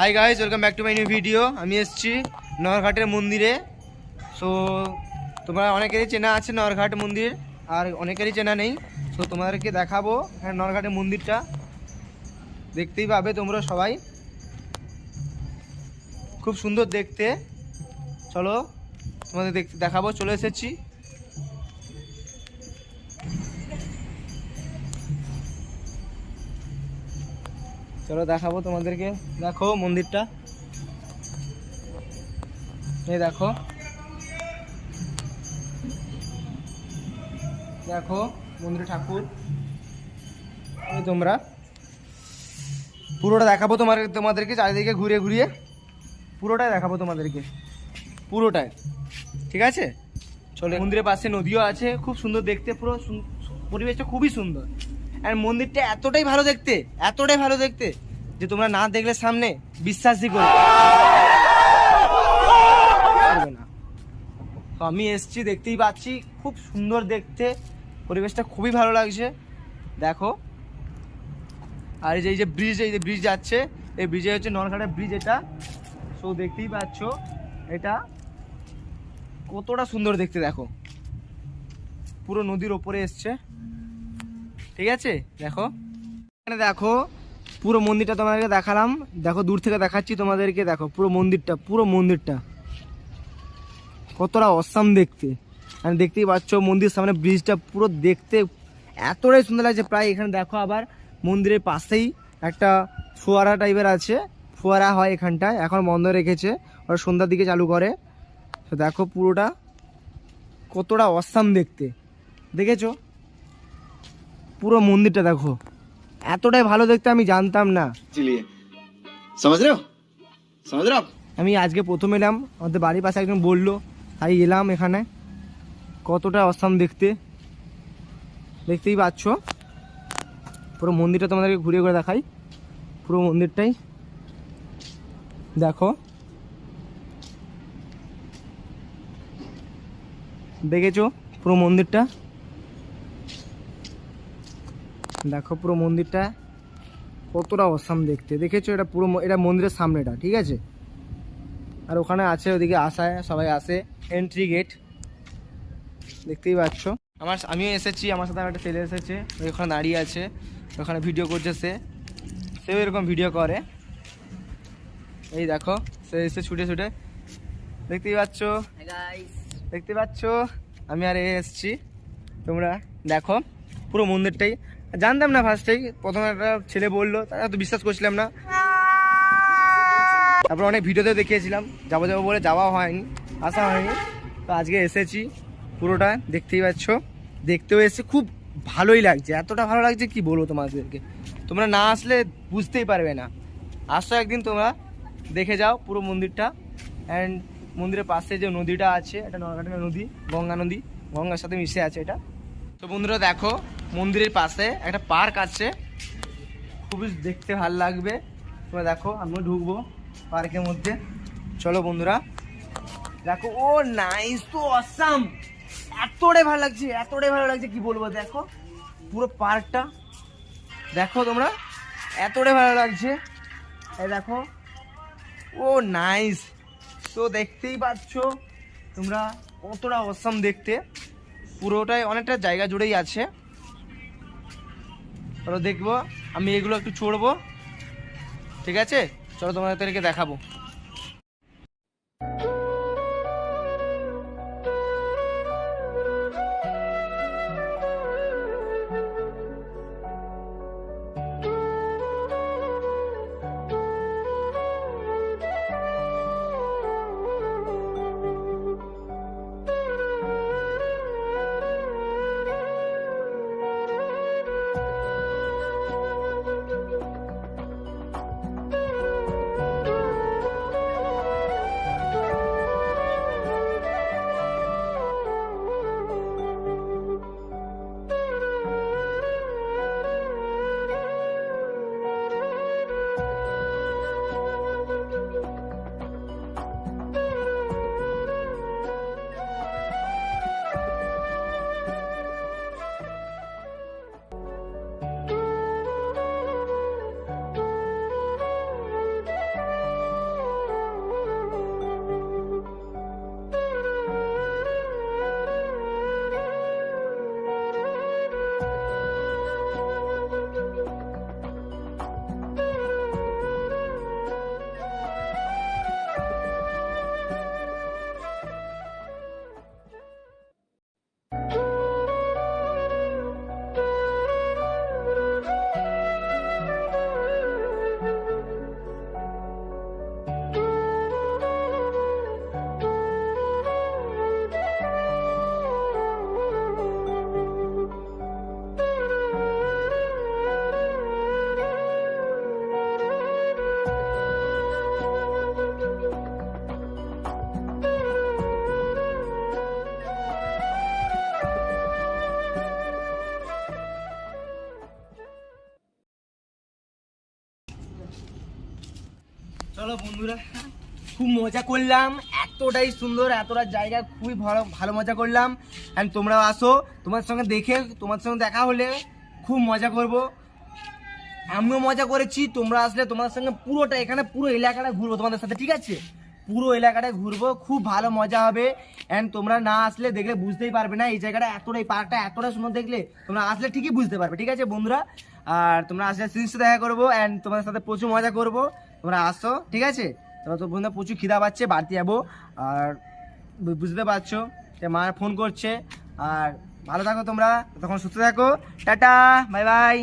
Hi guys welcome back to my new video আমি এসেছি নরঘাটের মন্দিরে। সো তোমরা অনেকেরই চেনা আছে নরঘাট মন্দির, আর অনেকেরই চেনা নেই। সো তোমাদেরকে দেখাবো হ্যাঁ নরঘাটের মন্দিরটা। দেখতেই পাবে তোমরা সবাই। খুব সুন্দর দেখতে। চলো তোমাদের দেখতে দেখাবো, চলে এসেছি। চলো দেখাবো তোমাদেরকে। দেখো মন্দিরটা। এই দেখো। দেখো মন্দির ঠাকুর। এই তোমরা। পুরোটা দেখাবো তোমার তোমাদেরকে চারিদিকে ঘুরে ঘুরিয়ে। পুরোটাই দেখাবো তোমাদেরকে। পুরোটাই। ঠিক আছে? চলে মন্দিরের পাশে নদীও আছে। খুব সুন্দর দেখতে পুরো পরিবেশটা খুবই সুন্দর। আর মন্দিরটা এতটাই ভালো দেখতে, এতটাই ভালো দেখতে, যে তোমরা না দেখলে সামনে বিশ্বাসই করবে না। আমি এসছি, দেখতেই পাচ্ছি, খুব সুন্দর দেখতে। পরিবেশটা খুবই ভালো লাগছে। দেখো। আর এই যে এই যে ব্রিজ এই যে ব্রিজ যাচ্ছে, এই ব্রিজে হচ্ছে নরঘাটের ব্রিজ এটা। সো দেখতেই পাচ্ছ, এটা কতটা সুন্দর দেখতে, দেখো। পুরো নদীর ওপরে এসছে। ঠিক আছে? দেখো। এখানে দেখো, পুরো মন্দিরটা তোমাদেরকে দেখালাম। দেখো, দূর থেকে দেখাচ্ছি তোমাদেরকে, দেখো, পুরো মন্দিরটা পুরো মন্দিরটা। কতটা অসাম দেখতে। আর দেখতেই পাচ্ছ, মন্দির সামনে ব্রিজটা পুরো দেখতে এতটাই সুন্দর লাগছে। প্রায় এখানে দেখো আবার মন্দিরের পাশেই একটা ফোয়ারা টাইপের আছে। ফোয়ারা হয় এখানটায়, এখন বন্ধ রেখেছে। ওরা সন্ধ্যার দিকে চালু করে। তো দেখো পুরোটা কতটা অসাম দেখতে। দেখেছ? পুরো মন্দিরটা দেখো। এতটাই ভালো দেখতে আমি জানতাম না। আমি আজকে প্রথম এলাম আমাদের বাড়ির পাশে একজন বলল তাই এলাম এখানে। কতটা অসাম দেখতে। দেখতেই পাচ্ছ। পুরো মন্দিরটা তোমাদেরকে ঘুরে ঘুরে দেখাই। পুরো মন্দিরটাই। দেখো। দেখেছ পুরো মন্দিরটা? দেখো পুরো মন্দিরটা কতটা অসাম দেখতে। দেখেছ? এটা পুরো এটা মন্দিরের সামনেটা ঠিক আছে? আর ওখানে আছে ওদিকে আসায় সবাই আসে এন্ট্রি গেট দেখতেই পাচ্ছ? আমার আমিও এসেছি আমার সাথে একটা ছেলে এসেছে ওখানে দাঁড়িয়ে আছে ওখানে ভিডিও করছে সে। সেও এরকম ভিডিও করে। এই দেখো সে এসে ছুটে ছুটে। দেখতেই পাচ্ছ? দেখতে পাচ্ছ? আমি আর এসেছি। তোমরা দেখো পুরো মন্দিরটাই জানতাম না ফার্স্টেই প্রথমে একটা ছেলে বলল, তারা তো বিশ্বাস করছিলাম না। তারপর অনেক ভিডিওতে দেখিয়েছিলাম, যাব যাব বলে যাওয়া হয়নি, আসা হয়নি। তো আজকে এসেছি পুরোটা, দেখতেই পাচ্ছ। দেখতেও এসে খুব ভালোই লাগছে। এতটা ভালো লাগছে কি বলব তোমাদেরকে? তোমরা না আসলে বুঝতেই পারবে না। আসো একদিন তোমরা, দেখে যাও পুরো মন্দিরটা। অ্যান্ড মন্দিরের পাশে যে নদীটা আছে, এটা নরকাটা নদী, গঙ্গা নদী। গঙ্গার সাথে মিশে আছে এটা। তো বন্ধুরা দেখো, মন্দিরের পাশে একটা পার্ক আছে। খুবই দেখতে ভালো লাগবে। তোমরা দেখো, আমিও ঢুকবো পার্কের মধ্যে। চলো বন্ধুরা। দেখো, ও নাইস তো অসাম এতটাই ভালো লাগছে, এতটাই ভালো লাগছে, কি বলব, দেখো। পুরো পার্কটা। দেখো তোমরা, এতটাই ভালো লাগছে। এই দেখো, ও নাইস তো দেখতেই পাচ্ছ তোমরা কতটা অসাম দেখতে। পুরোটাই অনেকটা জায়গা জুড়েই আছে। চলো দেখব, আমি এগুলো একটু ছড়বো। ঠিক আছে? চলো তোমাদেরকে দেখাবো। চলো বন্ধুরা, খুব মজা করলাম, এতটাই সুন্দর, এতটা জায়গা, খুবই ভালো ভালো মজা করলাম। অ্যান্ড তোমরাও আসো তোমার সঙ্গে দেখে তোমার সঙ্গে দেখা হলে খুব মজা করব। আমিও মজা করেছি, তোমরা আসলে তোমার সঙ্গে পুরোটা, এখানে পুরো এলাকাটা ঘুরবো তোমাদের সাথে, ঠিক আছে? পুরো এলাকাটা ঘুরবো, খুব ভালো মজা হবে। অ্যান্ড তোমরা না আসলে দেখলে বুঝতেই পারবে না, এই জায়গাটা এতটাই, পার্কটা এতটা সুন্দর দেখলে তোমরা আসলে ঠিকই বুঝতে পারবে, ঠিক আছে বন্ধুরা? আর তোমরা আসলে সিরিজটা দেখা করব অ্যান্ড তোমাদের সাথে প্রচুর মজা করব। তোমরা আসো, ঠিক আছে? তোমরা তো বন্ধু প্রচুর খিদা পাচ্ছে, বাড়তে যাব। আর বুঝতে পারছ যে মা ফোন করছে। আর ভালো থাকো তোমরা তখন সুস্থ থাকো। Tata, bye bye.